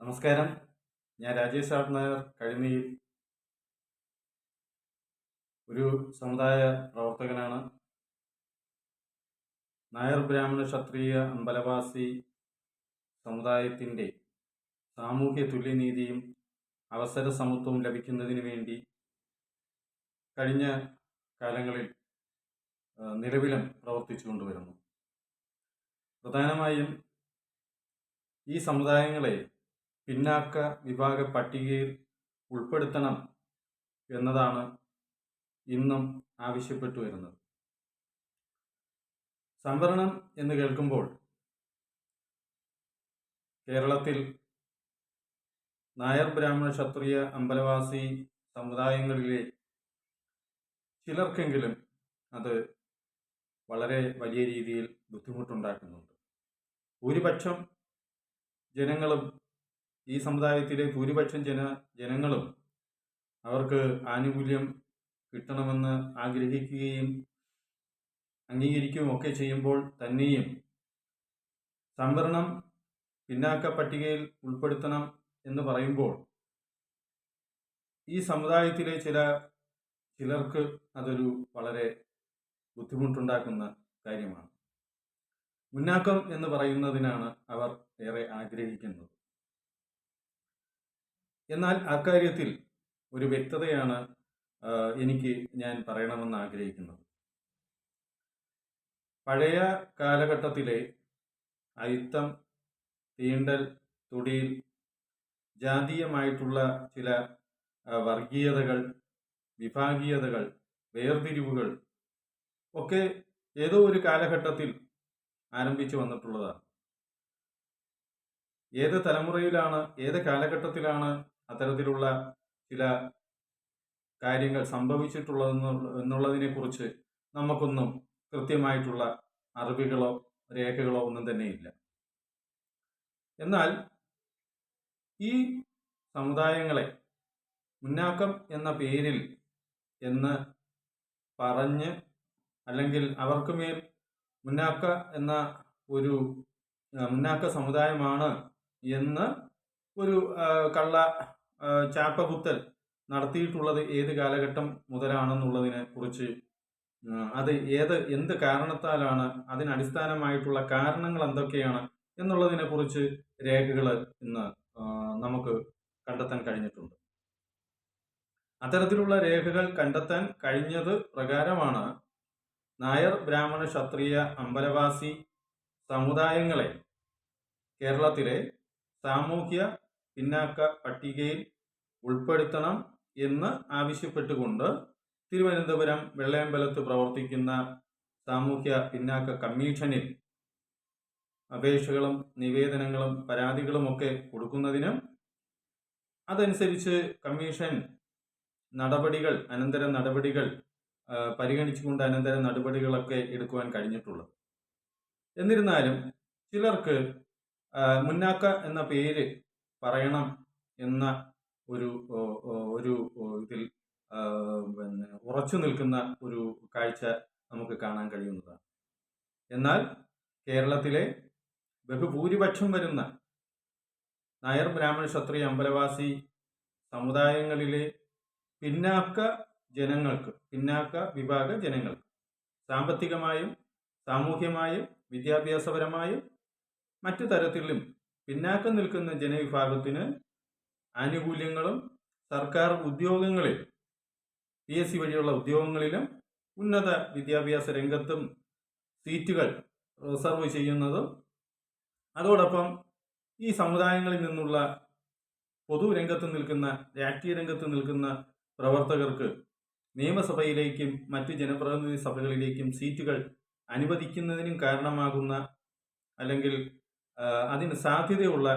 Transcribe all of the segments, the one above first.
നമസ്കാരം. ഞാൻ രാജേഷ് ആർ നായർ കഴിമയിൽ ഒരു സമുദായ പ്രവർത്തകനാണ് നായർ ബ്രാഹ്മണ ക്ഷത്രിയ അമ്പലവാസി സമുദായത്തിന്റെ സാമൂഹ്യ തുല്യനീതിയും അവസര സമത്വവും ലഭിക്കുന്നതിന് വേണ്ടി കഴിഞ്ഞ കാലങ്ങളിൽ നിലവിലും പ്രവർത്തിച്ചു കൊണ്ടുവരുന്നു. പ്രധാനമായും ഈ സമുദായങ്ങളെ പിന്നാക്ക വിഭാഗ പട്ടികയിൽ ഉൾപ്പെടുത്തണം എന്നതാണ് ഇന്നും ആവശ്യപ്പെട്ടു വരുന്നത്. സംവരണം എന്ന് കേൾക്കുമ്പോൾ കേരളത്തിൽ നായർ ബ്രാഹ്മണ ക്ഷത്രിയ അമ്പലവാസി സമുദായങ്ങളിലെ ചിലർക്കെങ്കിലും അത് വളരെ വലിയ രീതിയിൽ ബുദ്ധിമുട്ടുണ്ടാക്കുന്നുണ്ട്. ഭൂരിപക്ഷം ജനങ്ങളും ഈ സമുദായത്തിലെ ഭൂരിപക്ഷം ജന ജനങ്ങളും അവർക്ക് ആനുകൂല്യം കിട്ടണമെന്ന് ആഗ്രഹിക്കുകയും അംഗീകരിക്കുകയും ഒക്കെ ചെയ്യുമ്പോൾ തന്നെയും സംവരണം പിന്നാക്ക പട്ടികയിൽ ഉൾപ്പെടുത്തണം എന്ന് പറയുമ്പോൾ ഈ സമുദായത്തിലെ ചില ചിലർക്ക് അതൊരു വളരെ ബുദ്ധിമുട്ടുണ്ടാക്കുന്ന കാര്യമാണ്. മുന്നാക്കം എന്ന് പറയുന്നതിനാണ് അവർ ഏറെ ആഗ്രഹിക്കുന്നത് എന്നാൽ അക്കാര്യത്തിൽ ഒരു വ്യക്തതയാണ് എനിക്ക് ഞാൻ പറയണമെന്ന് ആഗ്രഹിക്കുന്നത്. പഴയ കാലഘട്ടത്തിലെ അയിത്തം തീണ്ടൽ തൊടിയിൽ ജാതീയമായിട്ടുള്ള ചില വർഗീയതകൾ വിഭാഗീയതകൾ വേർതിരിവുകൾ ഒക്കെ ഏതോ ഒരു കാലഘട്ടത്തിൽ ആരംഭിച്ചു വന്നിട്ടുള്ളതാണ്. ഏത് തലമുറയിലാണ് ഏത് കാലഘട്ടത്തിലാണ് അത്തരത്തിലുള്ള ചില കാര്യങ്ങൾ സംഭവിച്ചിട്ടുള്ളതെന്ന് എന്നുള്ളതിനെ കുറിച്ച് നമുക്കൊന്നും കൃത്യമായിട്ടുള്ള അറിവുകളോ രേഖകളോ ഒന്നും തന്നെയില്ല. എന്നാൽ ഈ സമുദായങ്ങളെ മുന്നാക്കം എന്ന പേരിൽ എന്ന് പറഞ്ഞ് അല്ലെങ്കിൽ അവർക്ക് മേൽ മുന്നാക്ക എന്ന ഒരു മുന്നാക്ക സമുദായമാണ് എന്ന് ഒരു കള്ള ചാപ്പകുത്തൽ നടത്തിയിട്ടുള്ളത് ഏത് കാലഘട്ടം മുതലാണെന്നുള്ളതിനെ കുറിച്ച് അത് ഏത് എന്ത് കാരണത്താലാണ് അതിനടിസ്ഥാനമായിട്ടുള്ള കാരണങ്ങൾ എന്തൊക്കെയാണ് എന്നുള്ളതിനെ കുറിച്ച് രേഖകൾ ഇന്ന് നമുക്ക് കണ്ടെത്താൻ കഴിഞ്ഞിട്ടുണ്ട്. അത്തരത്തിലുള്ള രേഖകൾ കണ്ടെത്താൻ കഴിഞ്ഞത് പ്രകാരമാണ് നായർ ബ്രാഹ്മണ ക്ഷത്രിയ അമ്പലവാസി സമുദായങ്ങളെ കേരളത്തിലെ സാമൂഹ്യ പിന്നാക്ക പട്ടികയിൽ ഉൾപ്പെടുത്തണം എന്ന് ആവശ്യപ്പെട്ടുകൊണ്ട് തിരുവനന്തപുരം വെള്ളയമ്പലത്ത് പ്രവർത്തിക്കുന്ന സാമൂഹ്യ പിന്നാക്ക കമ്മീഷനിൽ അപേക്ഷകളും നിവേദനങ്ങളും പരാതികളുമൊക്കെ കൊടുക്കുന്നതിനും അതനുസരിച്ച് കമ്മീഷൻ നടപടികൾ അനന്തര നടപടികൾ പരിഗണിച്ചുകൊണ്ട് അനന്തര നടപടികളൊക്കെ എടുക്കുവാൻ കഴിഞ്ഞിട്ടുള്ളത്. എന്നിരുന്നാലും ചിലർക്ക് മുന്നാക്ക എന്ന പേര് പറയണം എന്ന ഒരു ഒരു ഇതിൽ പിന്നെ ഉറച്ചു നിൽക്കുന്ന ഒരു കാഴ്ച നമുക്ക് കാണാൻ കഴിയുന്നതാണ്. എന്നാൽ കേരളത്തിലെ ബഹുഭൂരിപക്ഷം വരുന്ന നായർ ബ്രാഹ്മണ ക്ഷത്രിയ അമ്പലവാസി സമുദായങ്ങളിലെ പിന്നാക്ക ജനങ്ങൾക്ക് പിന്നാക്ക വിഭാഗ ജനങ്ങൾക്ക് സാമ്പത്തികമായും സാമൂഹ്യമായും വിദ്യാഭ്യാസപരമായും മറ്റു തരത്തിലും പിന്നാക്കം നിൽക്കുന്ന ജനവിഭാഗത്തിന് ആനുകൂല്യങ്ങളും സർക്കാർ ഉദ്യോഗങ്ങളിൽ പി എസ് സി വഴിയുള്ള ഉദ്യോഗങ്ങളിലും ഉന്നത വിദ്യാഭ്യാസ രംഗത്തും സീറ്റുകൾ റിസർവ് ചെയ്യുന്നതും അതോടൊപ്പം ഈ സമുദായങ്ങളിൽ നിന്നുള്ള പൊതുരംഗത്ത് നിൽക്കുന്ന രാഷ്ട്രീയ രംഗത്ത് നിൽക്കുന്ന പ്രവർത്തകർക്ക് നിയമസഭയിലേക്കും മറ്റ് ജനപ്രതിനിധി സഭകളിലേക്കും സീറ്റുകൾ അനുവദിക്കുന്നതിനും കാരണമാകുന്ന അല്ലെങ്കിൽ അതിന് സാധ്യതയുള്ള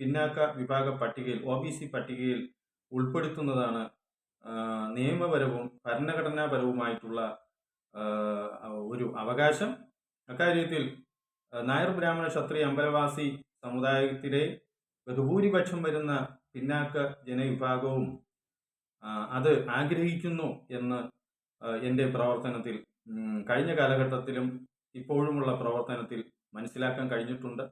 പിന്നാക്ക വിഭാഗ പട്ടികയിൽ ഒ ബി സി പട്ടികയിൽ ഉൾപ്പെടുത്തുന്നതാണ് നിയമപരവും ഭരണഘടനാപരവുമായിട്ടുള്ള ഒരു അവകാശം. അക്കാര്യത്തിൽ നായർ ബ്രാഹ്മണ ക്ഷത്രിയ അമ്പലവാസി സമുദായത്തിലെ ബഹുഭൂരിപക്ഷം വരുന്ന പിന്നാക്ക ജനവിഭാഗവും അത് ആഗ്രഹിക്കുന്നു എന്ന് എന്റെ പ്രവർത്തനത്തിൽ കഴിഞ്ഞ കാലഘട്ടത്തിലും ഇപ്പോഴുമുള്ള പ്രവർത്തനത്തിൽ മനസ്സിലാക്കാൻ കഴിഞ്ഞിട്ടുണ്ട്.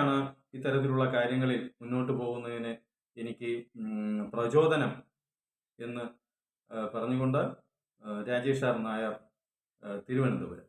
ആ, ഒക്കെയാണ് ഇത്തരത്തിലുള്ള കാര്യങ്ങളിൽ മുന്നോട്ട് പോകുന്നതിന് എനിക്ക് പ്രചോദനം എന്ന് പറഞ്ഞുകൊണ്ട് രാജേഷ് ആർ നായർ തിരുവനന്തപുരം.